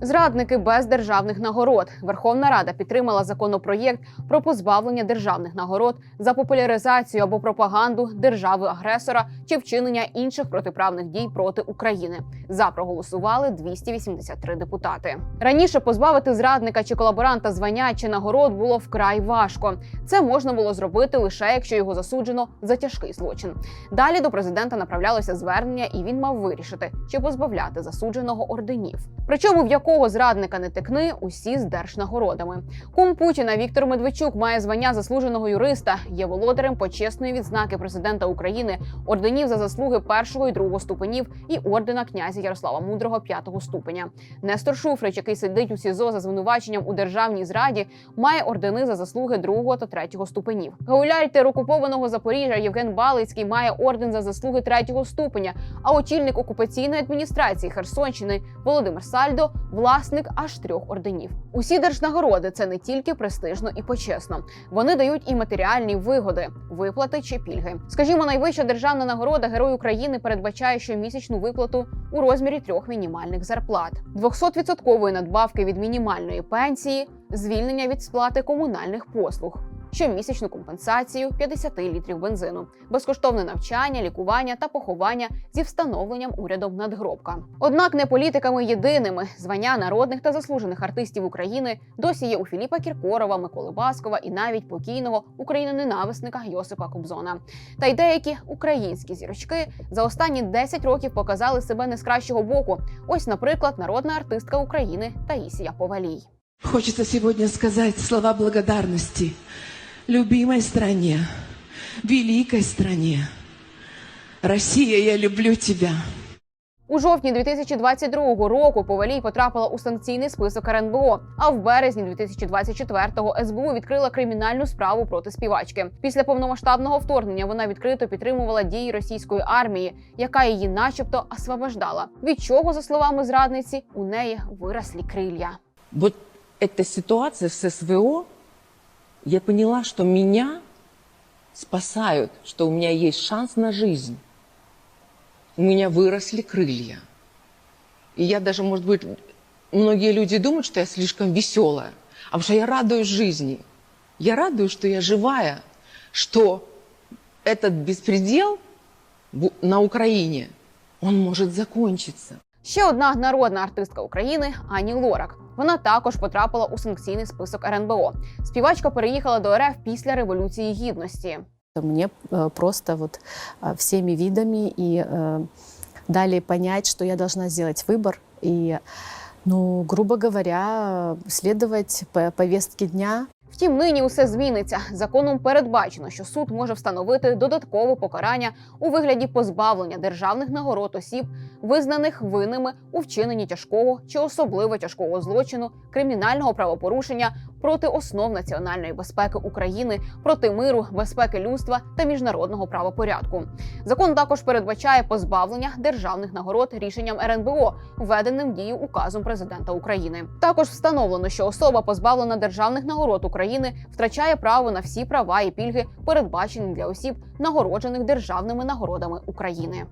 Зрадники без державних нагород. Верховна Рада підтримала законопроєкт про позбавлення державних нагород за популяризацію або пропаганду держави-агресора чи вчинення інших протиправних дій проти України. За проголосували 283 депутати. Раніше позбавити зрадника чи колаборанта звання чи нагород було вкрай важко. Це можна було зробити лише якщо його засуджено за тяжкий злочин. Далі до президента направлялося звернення, і він мав вирішити, чи позбавляти засудженого орденів. Причому в якого зрадника не текни, усі з держнагородами. Кум Путіна Віктор Медведчук має звання заслуженого юриста, є володарем почесної відзнаки президента України, орденів за заслуги першого і другого ступенів і ордена князя Ярослава Мудрого п'ятого ступеня. Нестор Шуфрич, який сидить у СІЗО за звинуваченням у державній зраді, має ордени за заслуги другого та третього ступенів. Гауляй окупованого Запоріжжя Євген Балицький має орден за заслуги третього ступеня. А очільник окупаційної адміністрації Херсонщини Володимир Сальдо власник аж трьох орденів. Усі держнагороди це не тільки престижно і почесно. Вони дають і матеріальні вигоди, виплати чи пільги. Скажімо, найвища державна нагорода Герой України передбачає щомісячну виплату у розмірі трьох мінімальних зарплат, 200% надбавки від мінімальної пенсії, звільнення від сплати комунальних послуг. Щомісячну компенсацію 50 літрів бензину, безкоштовне навчання, лікування та поховання зі встановленням урядом надгробка. Однак не політиками єдиними звання народних та заслужених артистів України досі є у Філіпа Кіркорова, Миколи Баскова і навіть покійного україноненависника Йосипа Кобзона. Та й деякі українські зірочки за останні 10 років показали себе не з кращого боку. Ось, наприклад, народна артистка України Таїсія Повалій. Хочется сегодня сказать слова благодарности любимой стране, великой стране. Россия, я люблю тебя. У жовтні 2022 року Повалій потрапила у санкційний список РНБО. А в березні 2024-го СБУ відкрила кримінальну справу проти співачки. Після повномасштабного вторгнення вона відкрито підтримувала дії російської армії, яка її, начебто, освобождала. Від чого, за словами зрадниці, у неї вирослі крилля. вот эта ситуация с СВО, я поняла, что меня спасают, что у меня есть шанс на жизнь. У меня выросли крылья. И я даже, может быть, многие люди думают, что я слишком веселая, а потому что я радуюсь жизни. Я радуюсь, что я живая, что этот беспредел на Украине, он может закончиться. Ще одна народна артистка України Ані Лорак. Вона також потрапила у санкційний список РНБО. Співачка переїхала до РФ після революції гідності. Мне э, просто вот э, всеми видами и э, дали понять, что я должна сделать выбор и, ну, грубо говоря, э, следовать по повестке дня Втім, нині усе зміниться. Законом передбачено, що суд може встановити додаткове покарання у вигляді позбавлення державних нагород осіб, визнаних винними у вчиненні тяжкого чи особливо тяжкого злочину, кримінального правопорушення проти основ національної безпеки України, проти миру, безпеки людства та міжнародного правопорядку. Закон також передбачає позбавлення державних нагород рішенням РНБО, введеним в дію указом президента України. Також встановлено, що особа, позбавлена державних нагород України, втрачає право на всі права і пільги, передбачені для осіб, нагороджених державними нагородами України.